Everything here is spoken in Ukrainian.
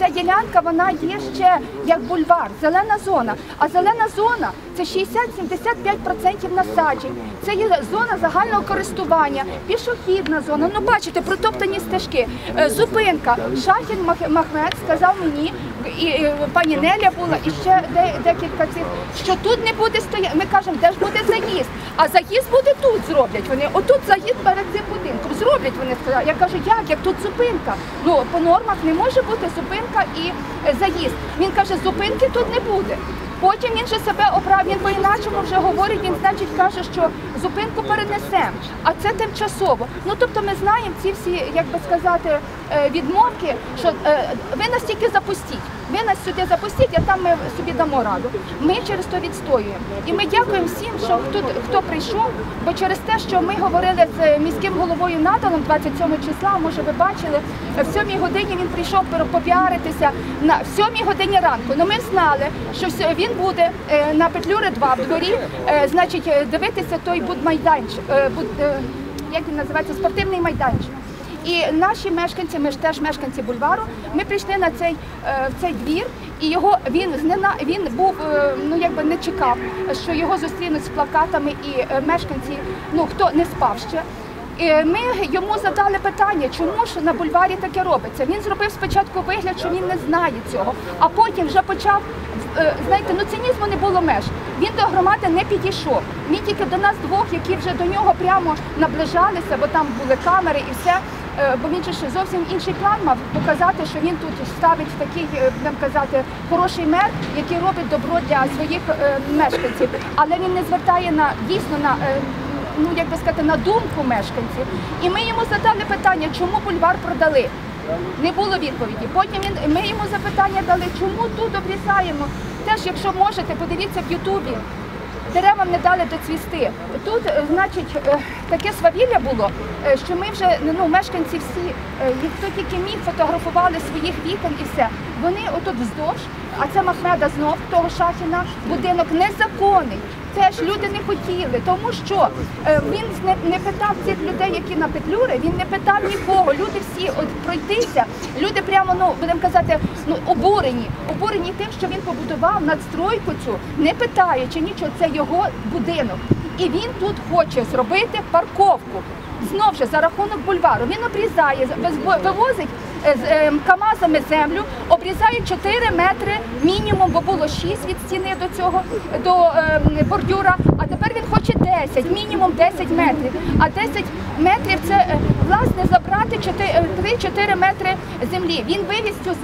Ця ділянка вона є ще як бульвар, зелена зона. А зелена зона це 60-75% насаджень. Це є зона загального користування, пішохідна зона. Ну бачите, протоптані стежки, Е, зупинка. Шахін Мах- Махмед сказав мені, і пані Неля була, і ще декілька цих, що тут не буде стояти. Ми кажемо, де ж буде заїзд? А заїзд буде тут зроблять. Вони отут заїзд перед цим будинком. Зроблять вони сказали. Я кажу, як? Як тут зупинка? Ну по нормах не може бути зупинка і е, заїзд. Він каже, зупинки тут не буде. Потім він же себе оправ, він по-іначому вже говорить, він значить каже, що зупинку перенесемо, а це тимчасово. Ну тобто ми знаємо ці всі, як би сказати, е, відмовки, що е, ви нас тільки запустіть. Ви нас сюди запустіть, а там ми собі дамо раду. Ми через то відстоюємо. І ми дякуємо всім, що хто, хто прийшов, бо через те, що ми говорили з міським головою Наталом 27 числа, може ви бачили, в 7 годині він прийшов попіаритися на в 7 годині ранку. Ну ми знали, що все- він буде е, на Петлюри 2 в дворі, е, значить, е, дивитися той будмайданчик, буд, як він називається, спортивний майданчик. І наші мешканці, ми ж теж мешканці бульвару, ми прийшли на цей в цей двір, і його він він був ну якби не чекав, що його зустрінуть з плакатами, і мешканці, ну хто не спав ще. І ми йому задали питання, чому ж на бульварі таке робиться. Він зробив спочатку вигляд, що він не знає цього, а потім вже почав знаєте, ну цинізму не було меж. Він до громади не підійшов. Він тільки до нас двох, які вже до нього прямо наближалися, бо там були камери і все. Е, Бо він же ж зовсім інший план мав показати, що він тут ставить такий, е, будемо казати, хороший мер, який робить добро для своїх е, мешканців. Але він не звертає на дійсно на е, ну як би сказати, на думку мешканців. І ми йому задали питання, чому бульвар продали. Не було відповіді. Потім він, ми йому запитання дали, чому тут обрізаємо. Теж, якщо можете, подивіться в Ютубі. Деревам не дали доцвісти. Тут, е, значить, е, таке свавілля було, е, що ми вже ну, мешканці всі, хто тільки міг, фотографували своїх вікон і все. Вони отут вздовж, а це Махмеда знов, того Шахіна, будинок незаконний. Теж люди не хотіли, тому що е, він не, питав цих людей, які на петлюри, він не питав нікого. Люди всі от пройтися. Люди прямо, ну будемо казати, ну обурені, обурені тим, що він побудував надстройку цю, не питаючи нічого, це його будинок. І він тут хоче зробити парковку. Знов же за рахунок бульвару. Він обрізає, вивозить КАМАЗами землю, обрізають 4 метри мінімум, бо було 6 від стіни до цього до е, бордюра. А тепер він хоче 10, мінімум 10 метрів. А 10 метрів це е, власне забрати 3-4 метри землі. Він вивіз цю землю.